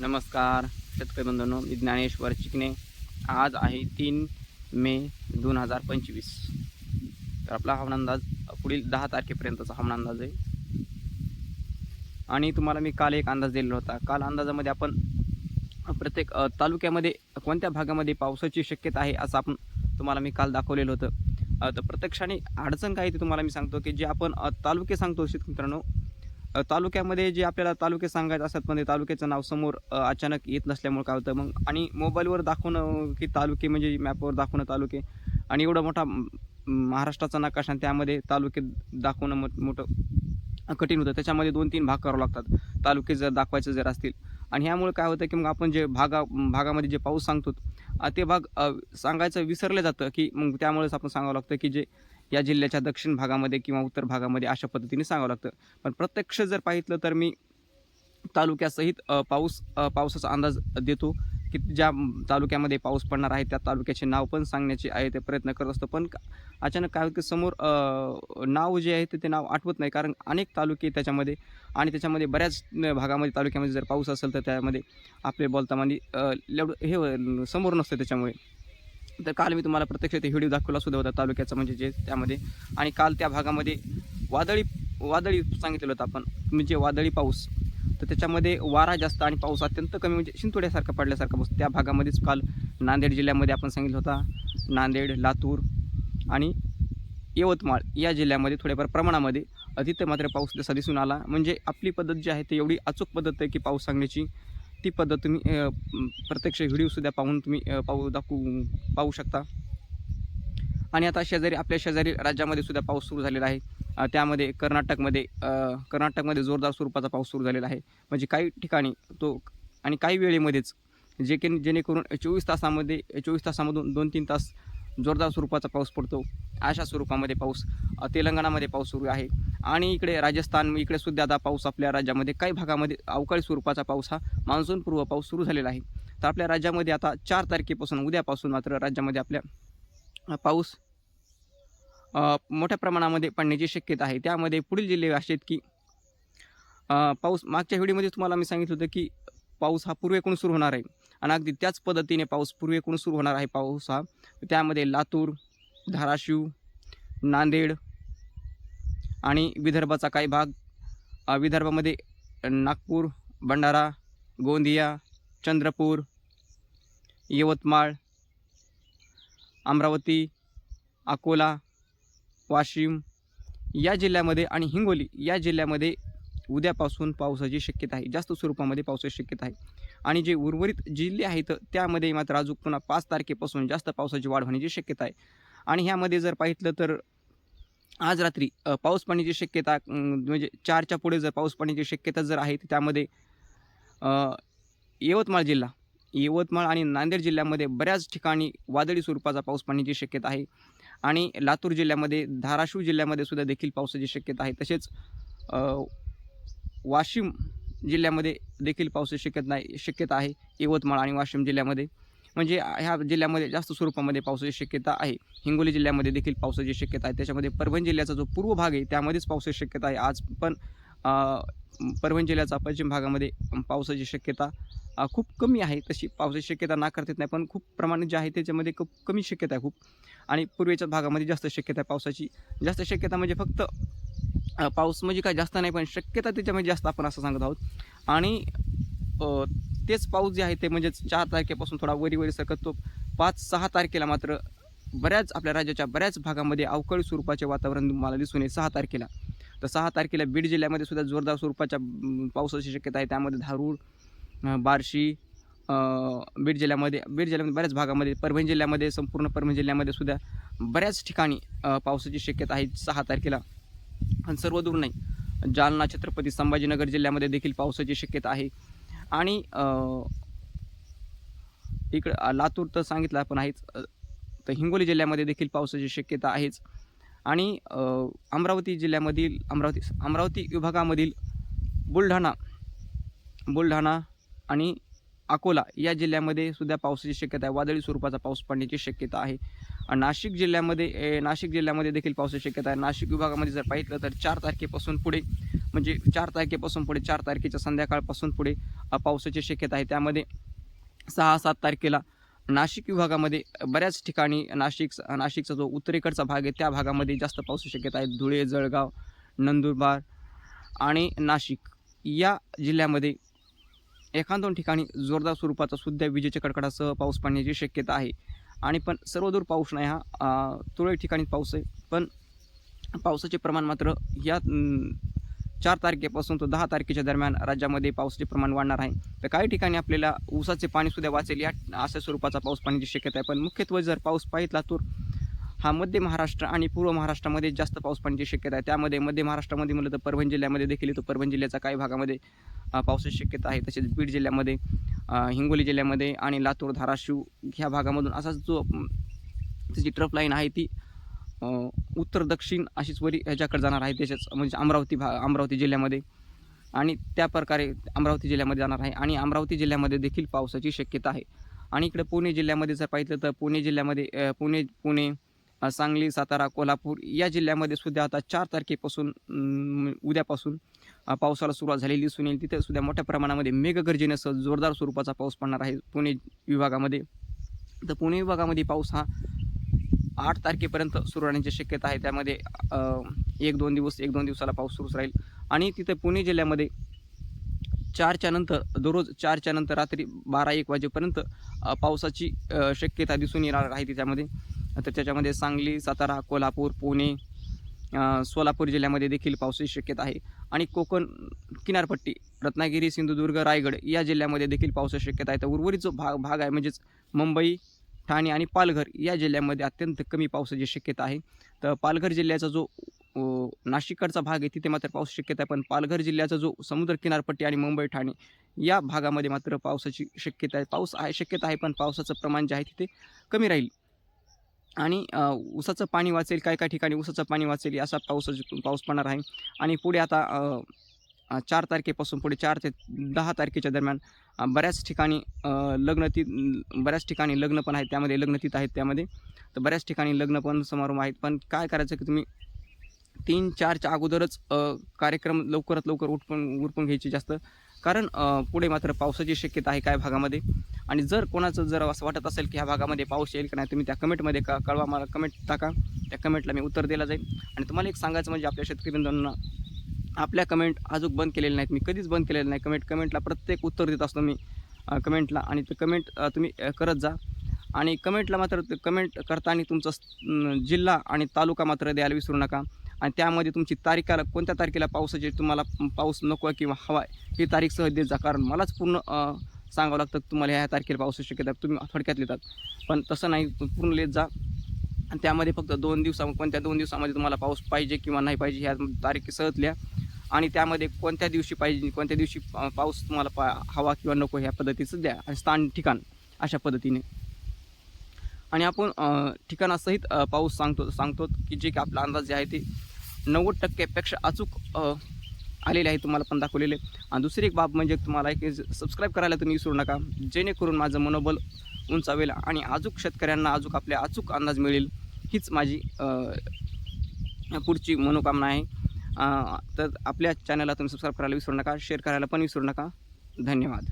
नमस्कार शेतकरी बंधूंनो मी ज्ञानेश्वर चिकणे आज आहे तीन मे दोन हजार पंचवीस. तर आपला हवामान अंदाज पुढील दहा तारखेपर्यंतचा हवामान अंदाज आहे. आणि तुम्हाला मी काल एक अंदाज दिलेला होता. काल अंदाजामध्ये आपण प्रत्येक तालुक्यामध्ये कोणत्या भागामध्ये पावसाची शक्यता आहे असं आपण तुम्हाला मी काल दाखवलेलं होतं. तर प्रत्यक्षाने अडचण काय ते तुम्हाला मी सांगतो की जे आपण तालुके सांगतो शेतकरी मित्रांनो तालुक्यामध्ये जे आपल्याला तालुके सांगायचे असतात पण ते तालुक्याचं नाव समोर अचानक येत नसल्यामुळे काय होतं मग आणि मोबाईलवर दाखवणं की तालुके म्हणजे मॅपवर दाखवणं तालुके आणि एवढा मोठा महाराष्ट्राचा नकाशा आणि त्यामध्ये तालुके दाखवणं मोठ मोठं कठीण होतं. त्याच्यामध्ये दोन तीन भाग करावं लागतात. तालुके जर दाखवायचे जर असतील. आणि ह्यामुळे काय होतं की मग आपण जे भागा भागामध्ये जे पाऊस सांगतो ते भाग सांगायचं विसरलं जातं की मग त्यामुळेच आपण सांगावं लागतं की जे या जिल्ह्याच्या दक्षिण भागामध्ये किंवा उत्तर भागामध्ये अशा पद्धतीने सांगावं लागतं. पण प्रत्यक्ष जर पाहितलं तर मी तालुक्यासहित पाऊस पावसाचा अंदाज देतो की ज्या तालुक्यामध्ये पाऊस पडणार आहे त्या तालुक्याचे नाव पण सांगण्याचे आहे ते प्रयत्न करत असतो. पण अचानक काय होतं की समोर नाव जे आहे ते ते नाव आठवत नाही. कारण अनेक तालुके त्याच्यामध्ये आणि त्याच्यामध्ये बऱ्याच भागामध्ये तालुक्यामध्ये जर पाऊस असेल तर त्यामध्ये आपले बोलतामध्ये अ, एवढं हे समोर नसतं त्याच्यामुळे. तर काल मी तुम्हाला प्रत्यक्ष ते व्हिडिओ दाखवला सुद्धा होता तालुक्याचा म्हणजे जे त्यामध्ये. आणि काल त्या भागामध्ये वादळी वादळी सांगितलेलं होतं आपण म्हणजे वादळी पाऊस तर त्याच्यामध्ये वारा जास्त आणि पाऊस अत्यंत कमी म्हणजे शिंतोड्यासारखा पडल्यासारखा पाऊस त्या भागामध्येच काल नांदेड जिल्ह्यामध्ये आपण सांगितलं होता नांदेड लातूर आणि यवतमाळ या जिल्ह्यामध्ये थोड्याफार प्रमाणामध्ये अ, मात्र पाऊस जसा दिसून आला. म्हणजे आपली पद्धत जी आहे ती एवढी अचूक पद्धत आहे की पाऊस सांगण्याची ती पद्धत तुम्ही प्रत्यक्ष व्हिडिओसुद्धा पाहून तुम्ही पाहू दाखवू पाहू शकता. आणि आता शेजारी आपल्या शेजारी राज्यामध्ये सुद्धा पाऊस सुरू झालेला आहे. त्यामध्ये कर्नाटकमध्ये कर्नाटकमध्ये जोरदार स्वरूपाचा पाऊस सुरू झालेला आहे. म्हणजे काही ठिकाणी तो आणि काही वेळेमध्येच जे की जेणेकरून चोवीस तासामध्ये चोवीस तासामधून दोन तीन तास जोरदार स्वरूपाचा पाऊस पडतो. अशा स्वरूपामध्ये पाऊस तेलंगणामध्ये पाऊस सुरू आहे. आणि इकडे राजस्थान इकडे सुद्धा आता पाऊस आपल्या राज्यामध्ये काही भागामध्ये अवकाळी स्वरूपाचा पाऊस हा मान्सूनपूर्व पाऊस सुरू झालेला आहे. तर आपल्या राज्यामध्ये आता चार तारखेपासून उद्यापासून मात्र राज्यामध्ये आपल्या पाऊस मोठ्या प्रमाणामध्ये पडण्याची शक्यता आहे. त्यामध्ये पुढील जिल्हे असे आहेत की पाऊस मागच्या व्हिडिओमध्ये तुम्हाला मी सांगितलं होतं की पाऊस हा पूर्वेकडून सुरू होणार आहे. आणि अगदी त्याच पद्धतीने पाऊस पूर्वेकडून सुरू होणार आहे पाऊस हा. त्यामध्ये लातूर धाराशिव नांदेड आणि विदर्भाचा काही भाग विदर्भामध्ये नागपूर भंडारा गोंदिया चंद्रपूर यवतमाळ अमरावती अकोला वाशिम या जिल्ह्यामध्ये आणि हिंगोली या जिल्ह्यामध्ये उद्यापासून पावसाची शक्यता आहे. जास्त स्वरूपामध्ये पावसाची शक्यता आहे. आणि जे उर्वरित जिल्हे आहेत त्यामध्ये मात्र अजून पुन्हा पाच तारखेपासून जास्त पावसाची वाढ होण्याची शक्यता आहे. आणि ह्यामध्ये जर पाहितलं तर आज रात्री पाऊस पडण्याची शक्यता म्हणजे चारच्या पुढे जर पाऊस पडण्याची शक्यता जर आहे त्यामध्ये यवतमाळ जिल्हा यवतमाळ आणि नांदेड जिल्ह्यामध्ये बऱ्याच ठिकाणी वादळी स्वरूपाचा पाऊस पडण्याची शक्यता आहे. आणि लातूर जिल्ह्यामध्ये धाराशिव जिल्ह्यामध्ये सुद्धा देखील पावसाची शक्यता आहे. तसेच वाशिम जिल्ह्यामध्ये देखील पावसाची शक्यता नाही शक्यता आहे. यवतमाळ आणि वाशिम जिल्ह्यामध्ये. म्हणजे ह्या जिल्ह्यामध्ये जास्त स्वरूपामध्ये पावसाची शक्यता आहे. हिंगोली जिल्ह्यामध्ये देखील पावसाची शक्यता आहे. त्याच्यामध्ये परभणी जिल्ह्याचा जो पूर्व भाग आहे त्यामध्येच पावसाची शक्यता आहे. आज पण परभणी जिल्ह्याचा पश्चिम भागामध्ये पावसाची शक्यता खूप कमी आहे. तशी पावसाची शक्यता नाकारता येत नाही पण खूप प्रमाणात जे आहे त्याच्यामध्ये खूप कमी शक्यता आहे खूप. आणि पूर्वेच्या भागामध्ये जास्त शक्यता आहे पावसाची. जास्त शक्यता म्हणजे फक्त पाऊस म्हणजे काय जास्त नाही पण शक्यता त्याच्यामध्ये म्हणजे जास्त आपण असं सांगत आहोत. आणि तेच पाऊस जे आहे ते म्हणजेच चार तारखेपासून थोडा वरी वरी सरकतो पाच सहा तारखेला मात्र बऱ्याच आपल्या राज्याच्या बऱ्याच भागामध्ये अवकाळी स्वरूपाचे वातावरण मला दिसून येईल सहा तारखेला. तर सहा तारखेला बीड जिल्ह्यामध्ये सुद्धा जोरदार स्वरूपाच्या पावसाची शक्यता आहे. त्यामध्ये धारूर बार्शी बीड जिल्ह्यामध्ये बीड जिल्ह्यामध्ये बऱ्याच भागामध्ये परभणी जिल्ह्यामध्ये संपूर्ण परभणी जिल्ह्यामध्ये सुद्धा बऱ्याच ठिकाणी पावसाची शक्यता आहे सहा तारखेला. आणि सर्व दूर नाही. जालना छत्रपती संभाजीनगर जिल्ह्यामध्ये देखील पावसाची शक्यता आहे. आणि इकडं लातूर तर सांगितलं आपण आहेच. तर हिंगोली जिल्ह्यामध्ये देखील पावसाची शक्यता आहेच. आणि अमरावती जिल्ह्यामधील अमरावती अमरावती विभागामधील बुलढाणा बुलढाणा आणि अकोला या जिल्ह्यामध्ये सुद्धा पावसाची शक्यता आहे. वादळी स्वरूपाचा पाऊस पडण्याची शक्यता आहे. नाशिक जिल्ह्यामध्ये नाशिक जिल्ह्यामध्ये देखील पावसाची शक्यता आहे. नाशिक विभागामध्ये जर पाहिलं तर चार तारखेपासून पुढे म्हणजे चार तारखेपासून पुढे चार तारखेच्या संध्याकाळपासून पुढे पावसाची शक्यता आहे. त्यामध्ये सहा सात तारखेला नाशिक विभागामध्ये बऱ्याच ठिकाणी नाशिक नाशिकचा जो उत्तरेकडचा भाग आहे त्या भागामध्ये जास्त पावसाची शक्यता आहे. धुळे जळगाव नंदुरबार आणि नाशिक या जिल्ह्यामध्ये एखाद दोन ठिकाणी जोरदार स्वरूपाचा सुद्धा विजेच्या कडकडासह पाऊस पडण्याची शक्यता आहे. आणि पण सर्वदूर पाऊस नाही हा. तुरळक ठिकाणी पाऊस आहे. पण पावसाचे प्रमाण मात्र या चार तारखेपासून तो दहा तारखेच्या दरम्यान राज्यामध्ये पावसाचे प्रमाण वाढणार आहे. तर काही ठिकाणी आपल्याला ऊसाचे पाणीसुद्धा वाचेल या अशा स्वरूपाचा पाऊस पाण्याची शक्यता आहे. पण मुख्यत्वे जर पाऊस पाहितला तर हा मध्य महाराष्ट्र आणि पूर्व महाराष्ट्रामध्ये जास्त पाऊस पडण्याची शक्यता आहे. त्यामध्ये मध्य महाराष्ट्रामध्ये म्हणलं तर परभणी जिल्ह्यामध्ये देखील येतो. परभणी जिल्ह्याचा काही भागामध्ये पावसाची शक्यता आहे. तसेच बीड जिल्ह्यामध्ये हिंगोली जिल्ह्यामध्ये आणि लातूर धाराशिव ह्या भागामधून असाच जो त्याची ट्रफ लाईन आहे ती उत्तर दक्षिण अशीच वरी ह्याच्याकडे जाणार आहे. तसेच म्हणजे अमरावती भा अमरावती जिल्ह्यामध्ये आणि त्या प्रकारे अमरावती जिल्ह्यामध्ये जाणार आहे आणि अमरावती जिल्ह्यामध्ये देखील पावसाची शक्यता आहे. आणि इकडे पुणे जिल्ह्यामध्ये जर पाहिलं तर पुणे जिल्ह्यामध्ये पुणे पुणे सांगली सातारा कोल्हापूर या जिल्ह्यामध्ये सुद्धा आता चार तारखेपासून उद्यापासून पावसाला सुरुवात झालेली दिसून येईल. तिथे सुद्धा मोठ्या प्रमाणामध्ये मेघगर्जनेसह जोरदार स्वरूपाचा पाऊस पडणार आहे पुणे विभागामध्ये. तर पुणे विभागामध्ये पाऊस हा आठ तारखेपर्यंत सुरू राहण्याची शक्यता आहे. त्यामध्ये एक दोन दिवस एक दोन दिवसाला पाऊस सुरूच राहील. आणि तिथे पुणे जिल्ह्यामध्ये चारच्या नंतर दररोज चारच्या नंतर रात्री बारा एक वाजेपर्यंत पावसाची शक्यता दिसून येणार आहे त्याच्यामध्ये तर त्याच्यामध्ये सांगली सातारा कोल्हापूर पुणे सोलापूर जिल्ह्यामध्ये देखील पावसाची शक्यता आहे. आणि कोकण किनारपट्टी रत्नागिरी सिंधुदुर्ग रायगड या जिल्ह्यामध्ये देखील पावसाची शक्यता आहे. तर उर्वरित जो भाग भाग आहे म्हणजेच मुंबई ठाणे आणि पालघर या जिल्ह्यामध्ये अत्यंत कमी पावसाची शक्यता आहे. तर पालघर जिल्ह्याचा जो नाशिककडचा भाग आहे तिथे मात्र पाऊस शक्यता आहे. पण पालघर जिल्ह्याचा जो समुद्र किनारपट्टी आणि मुंबई ठाणे या भागामध्ये मात्र पावसाची शक्यता आहे. पाऊस आहे शक्यता आहे पण पावसाचं प्रमाण जे आहे तिथे कमी राहील. आणि ऊसाचं पाणी वाचेल काय काय ठिकाणी ऊसाचं पाणी वाचेल असा पाऊस पाऊस पडणार आहे. आणि पुढे आता चार तारखेपासून पुढे चार ते दहा तारखेच्या दरम्यान बऱ्याच ठिकाणी लग्न ती बऱ्याच ठिकाणी लग्न पण आहेत त्यामध्ये लग्नतीत आहेत त्यामध्ये. तर बऱ्याच ठिकाणी लग्न पण समारंभ आहेत. पण काय करायचं की तुम्ही तीन चारच्या अगोदरच कार्यक्रम लवकरात लवकर उठपून उरपून घ्यायचे जास्त. कारण पुढे मात्र पावसाची शक्यता आहे काय भागामध्ये? आणि जर कोणाचं जर असं वाटत असेल की ह्या भागामध्ये पाऊस येईल का नाही तुम्ही त्या कमेंटमध्ये का कळवा मला कमेंट टाका. त्या कमेंटला मी उत्तर दिलं जाईल आणि तुम्हाला एक सांगायचं म्हणजे आपल्या शेतकरी बंधूंना आपल्या कमेंट अजून बंद केलेले नाहीत. मी कधीच बंद केलेलं नाही. कमेंट कमेंटला प्रत्येक उत्तर देत असतो मी कमेंटला. आणि ते कमेंट तुम्ही करत जा. आणि कमेंटला मात्र कमेंट करताना तुमचा जिल्हा आणि तालुका मात्र द्यायला विसरू नका. आणि त्यामध्ये तुमची तारीखाला कोणत्या तारखेला पावसाची तुम्हाला पाऊस नको आहे किंवा हवा आहे ही तारीख सहज देत जा. कारण मलाच पूर्ण सांगावं लागतं की तुम्हाला ह्या तारखेला पाऊस शक्यता तुम्ही थोडक्यात लिहितात. पण तसं नाही पूर्ण लिहित जा. आणि त्यामध्ये फक्त दोन दिवसा कोणत्या दोन दिवसामध्ये तुम्हाला पाऊस पाहिजे किंवा नाही पाहिजे ह्या तारीख सहज लिहा. आणि त्यामध्ये कोणत्या दिवशी पाहिजे कोणत्या दिवशी पाऊस तुम्हाला पा हवा किंवा नको ह्या पद्धतीचं द्या. आणि स्थान ठिकाण अशा पद्धतीने. आणि आपण ठिकाणासहित पाऊस सांगतो सांगतो की जे की आपला अंदाज जे आहे ते नव्वद टक्क्यापेक्षा अचूक आलेले आहे तुम्हाला पण दाखवलेले. आणि दुसरी एक बाब म्हणजे तुम्हाला एक सबस्क्राईब करायला तुम्ही विसरू नका. जेणेकरून माझं मनोबल उंचावेल आणि अचूक शेतकऱ्यांना अजूक आपल्या अचूक अंदाज मिळेल हीच माझी पुढची मनोकामना आहे. तर आपल्या चॅनलला तुम्ही सबस्क्राईब करायला विसरू नका शेअर करायला पण विसरू नका. धन्यवाद.